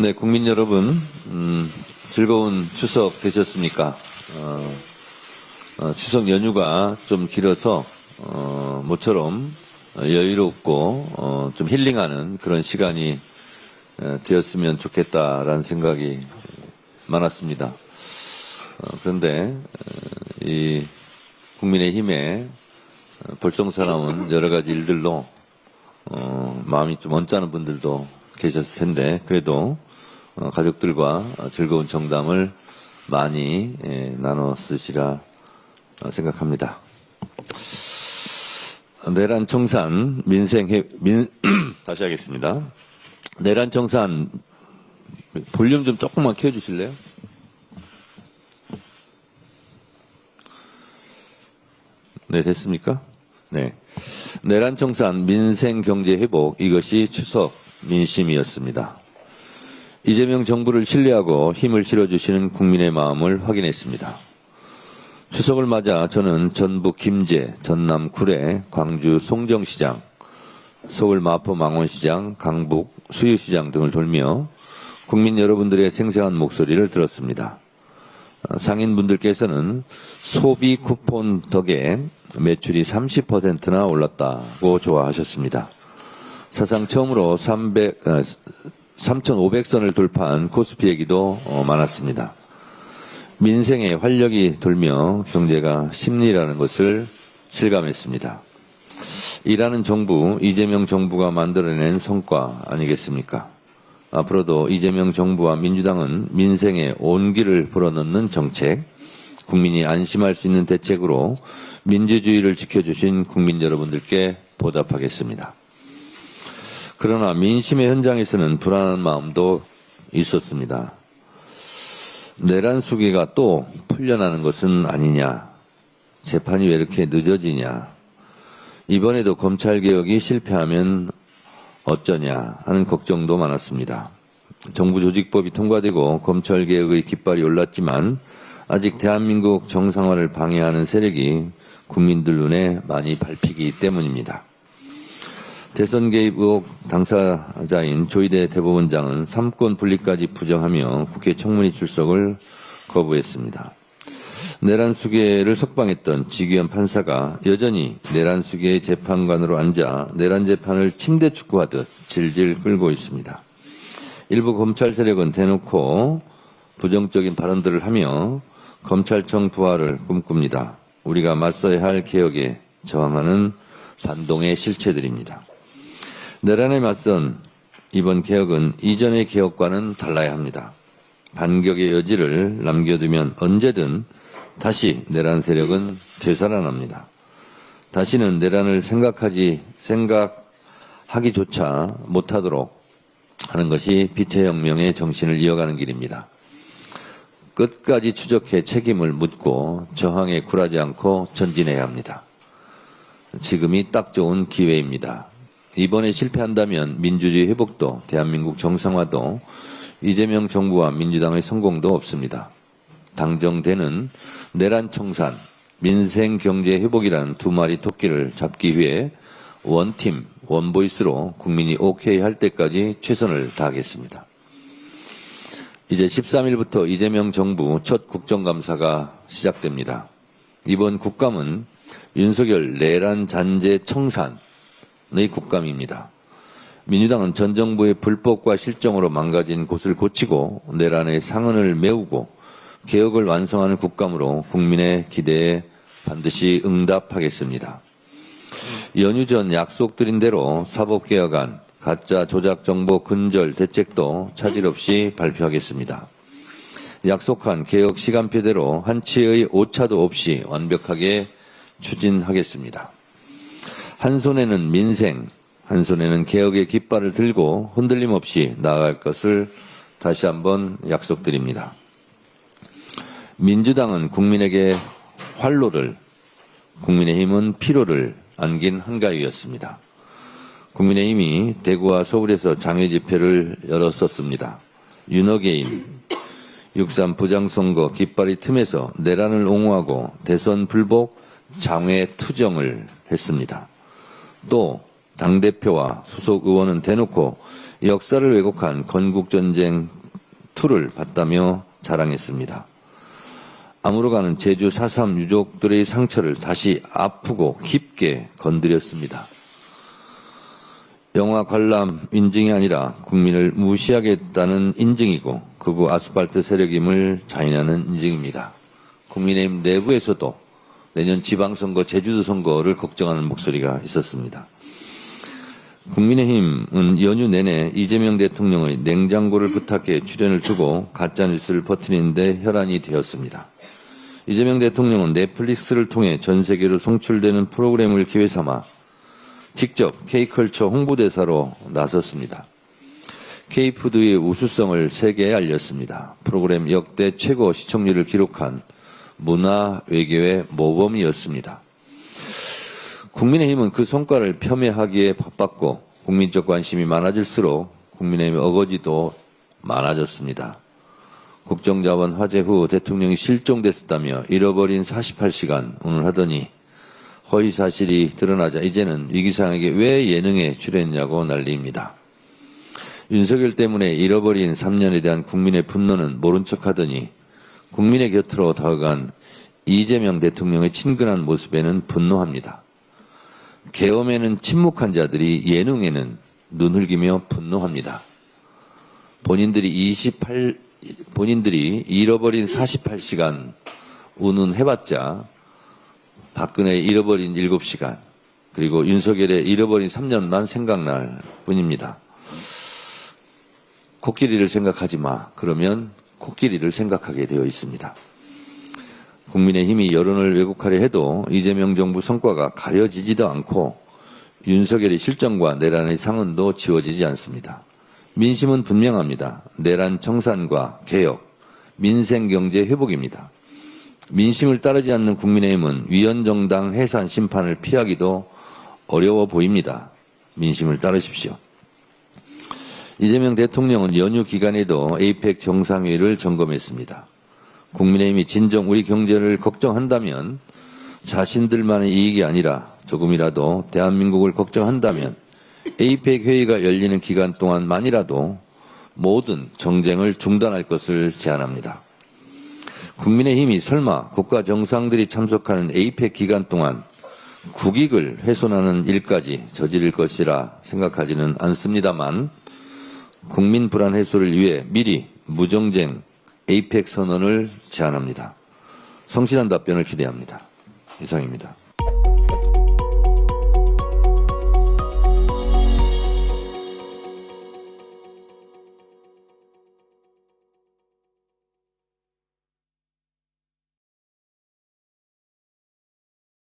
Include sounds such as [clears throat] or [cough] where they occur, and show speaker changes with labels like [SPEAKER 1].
[SPEAKER 1] 네, 국민 여러분, 음, 즐거운 추석 되셨습니까? 어, 어, 추석 연휴가 좀 길어서 어, 모처럼 여유롭고 어, 좀 힐링하는 그런 시간이 어, 되었으면 좋겠다라는 생각이 많았습니다. 어, 그런데 어, 이 국민의힘에 어, 벌써 나온 여러 가지 일들로 어, 마음이 좀 언짢은 분들도 계셨을 텐데 그래도 어, 가족들과 즐거운 정담을 많이 예, 나눠 쓰시라 어, 생각합니다. 내란 청산 민생회 민 [clears throat] 다시 하겠습니다. 내란 청산 볼륨 좀 조금만 키워 주실래요? 네, 됐습니까? 네. 내란 청산 민생 경제 회복 이것이 추석 민심이었습니다. 이재명 정부를 신뢰하고 힘을 실어주시는 국민의 마음을 확인했습니다. 추석을 맞아 저는 전북 김제, 전남 구례, 광주 송정시장, 서울 마포 망원시장, 강북 수유시장 등을 돌며 국민 여러분들의 생생한 목소리를 들었습니다. 어, 상인분들께서는 소비 쿠폰 덕에 매출이 30%나 올랐다고 좋아하셨습니다. 사상 처음으로 300, 3,500선을 돌파한 코스피 얘기도 어, 많았습니다. 민생의 활력이 돌며 경제가 심리라는 것을 실감했습니다. 이라는 정부, 이재명 정부가 만들어낸 성과 아니겠습니까? 앞으로도 이재명 정부와 민주당은 민생에 온기를 불어넣는 정책, 국민이 안심할 수 있는 대책으로 민주주의를 지켜주신 국민 여러분들께 보답하겠습니다. 그러나 민심의 현장에서는 불안한 마음도 있었습니다. 내란 수계가 또 풀려나는 것은 아니냐. 재판이 왜 이렇게 늦어지냐. 이번에도 검찰개혁이 실패하면 어쩌냐 하는 걱정도 많았습니다. 정부 조직법이 통과되고 검찰개혁의 깃발이 올랐지만 아직 대한민국 정상화를 방해하는 세력이 국민들 눈에 많이 밟히기 때문입니다. 대선 개입 의혹 당사자인 조희대 대법원장은 삼권 분리까지 부정하며 국회 청문회 출석을 거부했습니다. 내란 수계를 석방했던 지기현 판사가 여전히 내란 수계의 재판관으로 앉아 내란 재판을 침대 축구하듯 질질 끌고 있습니다. 일부 검찰 세력은 대놓고 부정적인 발언들을 하며 검찰청 부활을 꿈꿉니다. 우리가 맞서야 할 개혁에 저항하는 반동의 실체들입니다. 내란에 맞선 이번 개혁은 이전의 개혁과는 달라야 합니다. 반격의 여지를 남겨두면 언제든 다시 내란 세력은 되살아납니다. 다시는 내란을 생각하지 생각하기조차 못하도록 하는 것이 빛의 혁명의 정신을 이어가는 길입니다. 끝까지 추적해 책임을 묻고 저항에 굴하지 않고 전진해야 합니다. 지금이 딱 좋은 기회입니다. 이번에 실패한다면 민주주의 회복도 대한민국 정상화도 이재명 정부와 민주당의 성공도 없습니다. 당정되는 내란 청산, 민생 경제 회복이라는 두 마리 토끼를 잡기 위해 원팀, 원보이스로 국민이 오케이 할 때까지 최선을 다하겠습니다. 이제 13일부터 이재명 정부 첫 국정감사가 시작됩니다. 이번 국감은 윤석열 내란 잔재 청산의 국감입니다. 민주당은 전 정부의 불법과 실정으로 망가진 곳을 고치고 내란의 상흔을 메우고 개혁을 완성하는 국감으로 국민의 기대에 반드시 응답하겠습니다. 연휴 전 약속드린 대로 사법개혁안, 가짜 조작 정보 근절 대책도 차질 없이 발표하겠습니다. 약속한 개혁 시간표대로 한치의 오차도 없이 완벽하게 추진하겠습니다. 한 손에는 민생, 한 손에는 개혁의 깃발을 들고 흔들림 없이 나아갈 것을 다시 한번 약속드립니다. 민주당은 국민에게 활로를, 국민의힘은 피로를 안긴 한가위였습니다. 국민의힘이 대구와 서울에서 장외 집회를 열었었습니다. 윤어게인, 6.3 부장선거 깃발이 틈에서 내란을 옹호하고 대선 불복 장외 투정을 했습니다. 또 당대표와 소속 의원은 대놓고 역사를 왜곡한 건국전쟁 2를 봤다며 자랑했습니다. 암으로 가는 제주 4.3 유족들의 상처를 다시 아프고 깊게 건드렸습니다. 영화 관람 인증이 아니라 국민을 무시하겠다는 인증이고 극우 아스팔트 세력임을 자인하는 인증입니다. 국민의힘 내부에서도 내년 지방선거 제주도 선거를 걱정하는 목소리가 있었습니다. 국민의힘은 연휴 내내 이재명 대통령의 냉장고를 부탁해 출연을 두고 가짜뉴스를 퍼뜨리는데 혈안이 되었습니다. 이재명 대통령은 넷플릭스를 통해 전 세계로 송출되는 프로그램을 기회 삼아 직접 K컬처 홍보대사로 나섰습니다. K푸드의 우수성을 세계에 알렸습니다. 프로그램 역대 최고 시청률을 기록한 문화 외교의 모범이었습니다. 국민의힘은 그 성과를 폄훼하기에 바빴고 국민적 관심이 많아질수록 국민의힘의 어거지도 많아졌습니다. 국정자원 화재 후 대통령이 실종됐었다며 잃어버린 48시간 오늘 하더니 허위 사실이 드러나자 이제는 위기상에게 왜 예능에 출연했냐고 난리입니다. 윤석열 때문에 잃어버린 3년에 대한 국민의 분노는 모른 척 하더니 국민의 곁으로 다가간 이재명 대통령의 친근한 모습에는 분노합니다. 계엄에는 침묵한 자들이 예능에는 눈 흘기며 분노합니다. 본인들이 28, 본인들이 잃어버린 48시간 우는 해봤자 박근혜 잃어버린 7시간 그리고 윤석열의 잃어버린 3년만 생각날 뿐입니다. 코끼리를 생각하지 마. 그러면 코끼리를 생각하게 되어 있습니다. 국민의힘이 여론을 왜곡하려 해도 이재명 정부 성과가 가려지지도 않고 윤석열의 실정과 내란의 상흔도 지워지지 않습니다. 민심은 분명합니다. 내란 청산과 개혁, 민생경제 회복입니다. 민심을 따르지 않는 국민의힘은 위헌정당 해산 심판을 피하기도 어려워 보입니다. 민심을 따르십시오. 이재명 대통령은 연휴 기간에도 에이펙 정상회의를 점검했습니다. 국민의힘이 진정 우리 경제를 걱정한다면 자신들만의 이익이 아니라 조금이라도 대한민국을 걱정한다면 에이펙 회의가 열리는 기간 동안만이라도 모든 정쟁을 중단할 것을 제안합니다. 국민의힘이 설마 국가 정상들이 참석하는 에이펙 기간 동안 국익을 훼손하는 일까지 저지를 것이라 생각하지는 않습니다만 국민 불안 해소를 위해 미리 무정쟁 에이펙 선언을 제안합니다. 성실한 답변을 기대합니다. 이상입니다.